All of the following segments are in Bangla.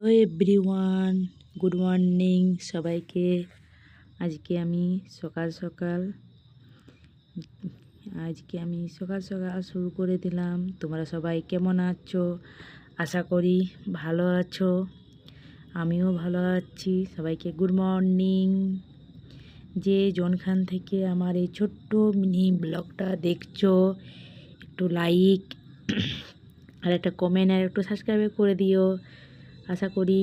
হ্যালো এভরিওয়ান গুড মর্নিং সবাইকে আজকে আমি সকাল সকাল, আজকে আমি সকাল সকাল শুরু করে দিলাম। তোমরা সবাই কেমন আছো? আশা করি ভালো আছো। আমিও ভালো আছি। সবাইকে গুড মর্নিং যে জনখান থেকে আমার এই ছোট্ট মিনি ব্লগটা দেখছ, একটু লাইক আর একটা কমেন্ট আর একটু সাবস্ক্রাইব করে দিও। আশা করি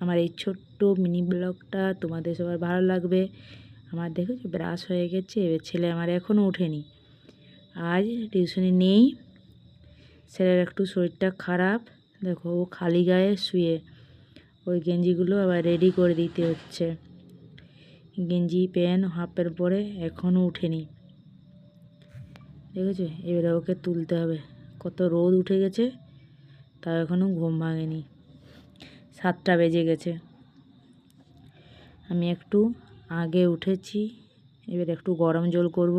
আমার এই ছোট্ট মিনি ব্লগটা তোমাদের সবার ভালো লাগবে। আমার দেখেছ ব্রাশ হয়ে গেছে, এবার ছেলে আমার এখনও ওঠেনি। আজ টিউশনি নেই। ছেলের একটু শরীরটা খারাপ। দেখো ও খালি গায়ে শুয়ে। ওই গেঞ্জিগুলো আবার রেডি করে দিতে হচ্ছে। গেঞ্জি, প্যান্ট হাফ প্যান্ট পরে এখনও উঠেনি দেখেছ? এবারে ওকে তুলতে হবে। কত রোদ উঠে গেছে, তাও এখনও ঘুম ভাঙেনি। সাতটা বেজে গেছে। আমি একটু আগে উঠেছি, এবার একটু গরম জল করব।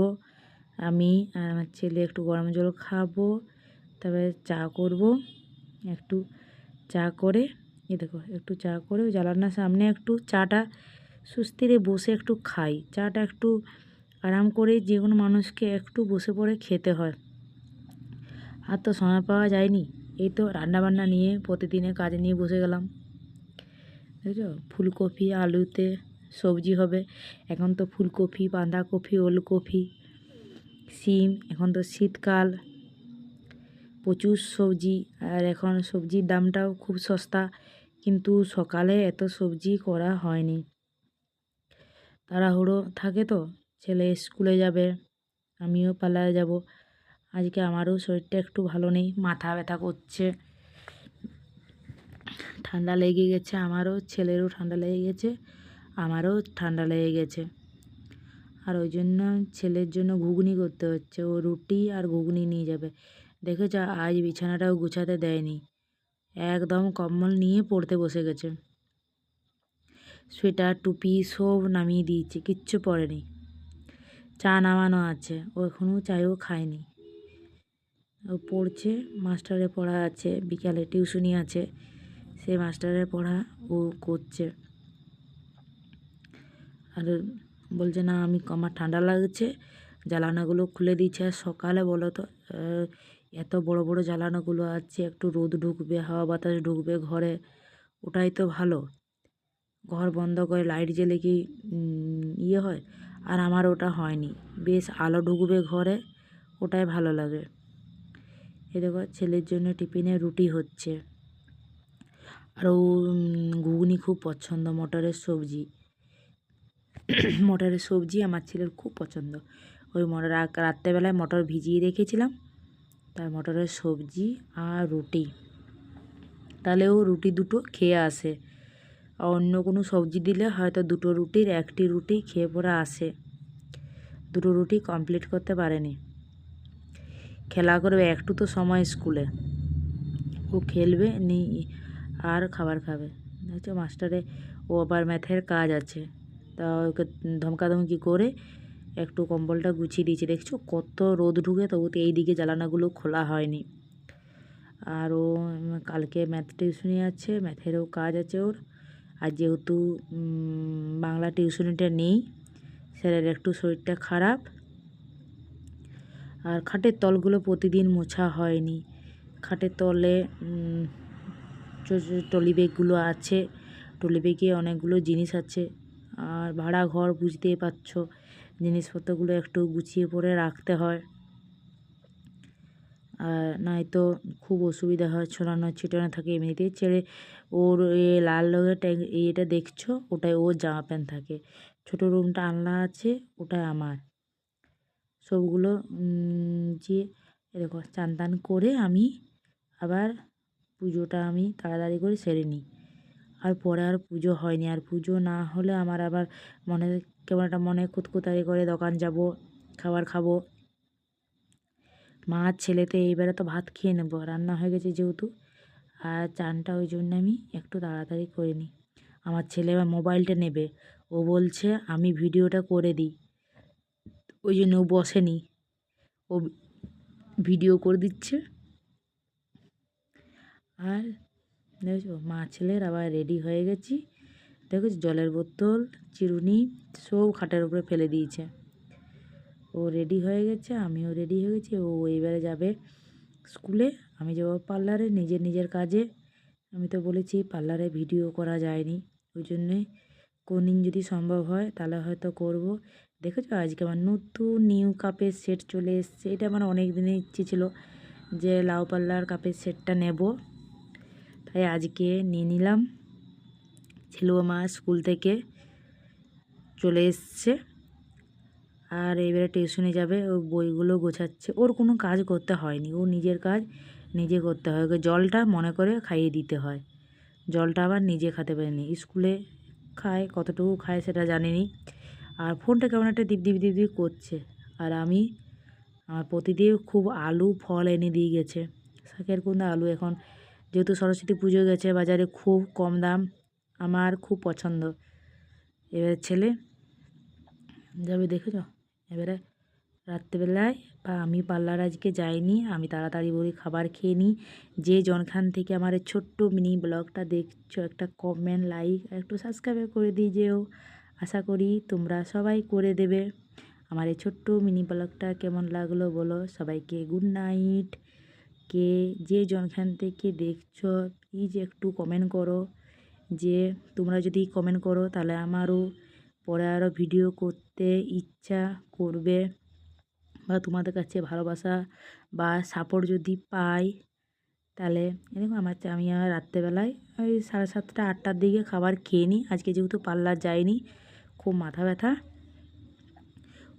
আমি আর আমার ছেলে একটু গরম জল খাব, তারপরে চা করব, একটু চা করে, এ দেখো, একটু চা করে জ্বালানার সামনে একটু চাটা সুস্থিরে বসে একটু খাই। চাটা একটু আরাম করে যে কোনো মানুষকে একটু বসে পড়ে খেতে হয়। আর তো সময় পাওয়া যায়নি, এই তো রান্নাবান্না নিয়ে প্রতিদিনের কাজে নিয়ে বসে গেলাম। বুঝেছ ফুলকপি, আলুতে সবজি হবে। এখন তো ফুলকপি, বাঁধাকপি, ওলকপি, সিম, এখন তো শীতকাল। প্রচুর সবজি, আর এখন সবজির দামটাও খুব সস্তা, কিন্তু সকালে এত সবজি করা হয়নি। তাড়াহুড়ো থাকে তো, ছেলে স্কুলে যাবে, আমিও পালায় যাব। আজকে আমারও শরীরটা একটু ভালো নেই, মাথা ব্যথা করছে। ঠান্ডা লেগে গেছে, আমারও, ছেলেরও ঠান্ডা লেগে গেছে, আমারও ঠান্ডা লেগে গেছে। আর ওই জন্য ছেলের জন্য ঘুগনি করতে হচ্ছে, ও রুটি আর ঘুগনি নিয়ে যাবে। দেখেছ, আজ বিছানাটাও গুছাতে দেয়নি। একদম কম্বল নিয়ে পড়তে বসে গেছে। সোয়েটার, টুপি সব নামিয়ে দিয়েছে, কিচ্ছু পরেনি। চা নামানো আছে, ও এখনও চাইও খায়নি। ও পড়ছে, মাস্টারে পড়া আছে, বিকালে টিউশনি আছে। সে মাস্টারের পড়া ও করছে। আর বলছে, না, আমি আমার ঠান্ডা লাগছে, জ্বালানাগুলো খুলে দিচ্ছে আর সকালে বলো তো এত বড় বড় জ্বালানাগুলো আছে, একটু রোদ ঢুকবে, হাওয়া বাতাস ঢুকবে ঘরে, ওটাই তো ভালো। ঘর বন্ধ করে লাইট জ্বেলে কি ইয়ে হয়? আর আমার ওটা হয়নি। বেশ, আলো ঢুকবে ঘরে, ওটাই ভালো লাগে। এ দেখো, ছেলের জন্য টিফিনে রুটি হচ্ছে। আর ও ঘুগনি খুব পছন্দ, মটরের সবজি। মটরের সবজি আমার ছেলের খুব পছন্দ। ওই মটর রাত্রেবেলায় মটর ভিজিয়ে রেখেছিলাম। তার মটরের সবজি আর রুটি। তাহলে ও রুটি দুটো খেয়ে আসে। আর অন্য কোনো সবজি দিলে হয়তো দুটো রুটির, একটি রুটি খেয়ে পরে আসে। দুটো রুটি কমপ্লিট করতে পারেনি। খেলা করবে, একটু তো সময় স্কুলে। ও খেলবে, নি আর খাবার খাবে। হচ্ছে মাস্টারে, ও আবার ম্যাথের কাজ আছে। তা ওকে ধমকাধমকি করে একটু কম্বলটা গুছিয়ে দিয়েছে। দেখছ, কত রোদ ঢুকে, তবু তো এই দিকে জ্বালানাগুলো খোলা হয়নি। আর ও কালকে ম্যাথ টিউশনি আছে, ম্যাথেরও কাজ আছে ওর। আর যেহেতু বাংলা টিউশনিটা নেই, স্যারের একটু শরীরটা খারাপ। আর খাটের তলগুলো প্রতিদিন মোছা হয়নি। খাটের তলে টলি ব্যাগগুলো আছে। টলি ব্যাগে অনেকগুলো জিনিস আছে। আর ভাড়া ঘর বুঝতেই পারছ, জিনিসপত্রগুলো একটু গুছিয়ে পরে রাখতে হয়। আর নয়তো খুব অসুবিধা হয়, ছড়ানো ছিটানো থাকে এমনিতেই ছেড়ে। ওর এ লাল রঙের ট্যাং এটা দেখছ? ওটাই ওর জামা প্যান্ট থাকে। ছোটো রুমটা আনলা আছে ওটাই আমার। সবগুলো যে এরকম চান করে আমি আবার পুজোটা আমি তাড়াতাড়ি করে সেরে নিই। আর পরে আর পুজো হয়নি। আর পুজো না হলে আমার আবার মনে কেমন একটা মনে কুতকুতারি করে দোকান যাব, খাবার খাব। মা ছেলেতে এইবারে তো ভাত খেয়ে নেব। রান্না হয়ে গেছে যেহেতু। আর চানটা ওই জন্য আমি একটু তাড়াতাড়ি করে নিই। আমার ছেলে এবার মোবাইলটা নেবে। ও বলছে, আমি ভিডিওটা করে দিই। ওই জন্য ও বসেনি। ও ভিডিও করে দিচ্ছে। আর দেখেছ মা ছেলের আবার রেডি হয়ে গেছি। দেখো জলের বোতল, চিরুনি, সব খাটের উপরে ফেলে দিয়েছে। ও রেডি হয়ে গেছে, আমিও রেডি হয়ে গেছি। ও এইবারে যাবে স্কুলে, আমি যাব পার্লারে নিজের নিজের কাজে। আমি তো বলেছি পার্লারে ভিডিও করা যায়নি। ওই জন্যে কোনদিন যদি সম্ভব হয়, তাহলে হয়তো করব। দেখেছ, আজকে আমার নতুন নিউ কাপের সেট চলে এসছে। এটা আমার অনেক দিনের ইচ্ছে ছিল যে লাউ পাল্লার কাপের সেটটা নেব। তাই আজকে নিয়ে নিলাম। ছিল মা স্কুল থেকে চলে এসছে। আর এবারে টিউশনে যাবে, ও বইগুলো গোছাচ্ছে। ওর কোনো কাজ করতে হয়নি। ও নিজের কাজ নিজে করতে হয়। ওকে জলটা মনে করে খাইয়ে দিতে হয়। জলটা আবার নিজে খেতে পারেনি। স্কুলে খায়, কতটুকু খায় সেটা জানিনি। আর ফোনটা কেমন একটা দিপ দিপ দিপ করছে। আর আমি, আমার প্রতিদিন খুব আলু, ফল এনে দিয়ে গেছে। শাকের কোন আলু এখন যেহেতু সরস্বতী পুজো গেছে, বাজারে খুব কম দাম, আমার খুব পছন্দ। এবারে ছেলে, যাবে দেখেছ এবারে রাত্রেবেলায় বা আমি পার্লার আজকে যাইনি, আমি তাড়াতাড়ি করে খাবার খেয়ে নিই। যে জনখান থেকে আমার ছোট্ট মিনি ব্লগটা দেখছ, একটা কমেন্ট লাইক একটু সাবস্ক্রাইব করে দিই যেও। আশা করি তোমরা সবাই করে দেবে। আমার এই ছোট্ট মিনি ব্লগটা কেমন লাগল বলো? সবাইকে গুড নাইট কে যে জনখান থেকে দেখছ প্লিজ একটু কমেন্ট করো। যে তোমরা যদি কমেন্ট করো, তাহলে আমারও পরে আরও ভিডিও করতে ইচ্ছা করবে বা তোমাদের কাছে ভালোবাসা বা সাপোর্ট যদি পাই, তাহলে এরকম আমার আমি আর রাত্রেবেলায় ওই সাড়ে সাতটা, আটটার দিকে খাবার খেয়ে নিই। আজকে যেহেতু পার্লার যাইনি খুব মাথা ব্যথা।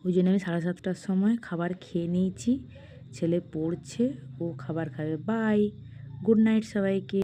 ওই জন্য আমি সাড়ে সাতটার সময় খাবার খেয়ে নিয়েছি। ছেলে পড়ছে ও খাবার খাবে। বাই গুড নাইট সবাইকে।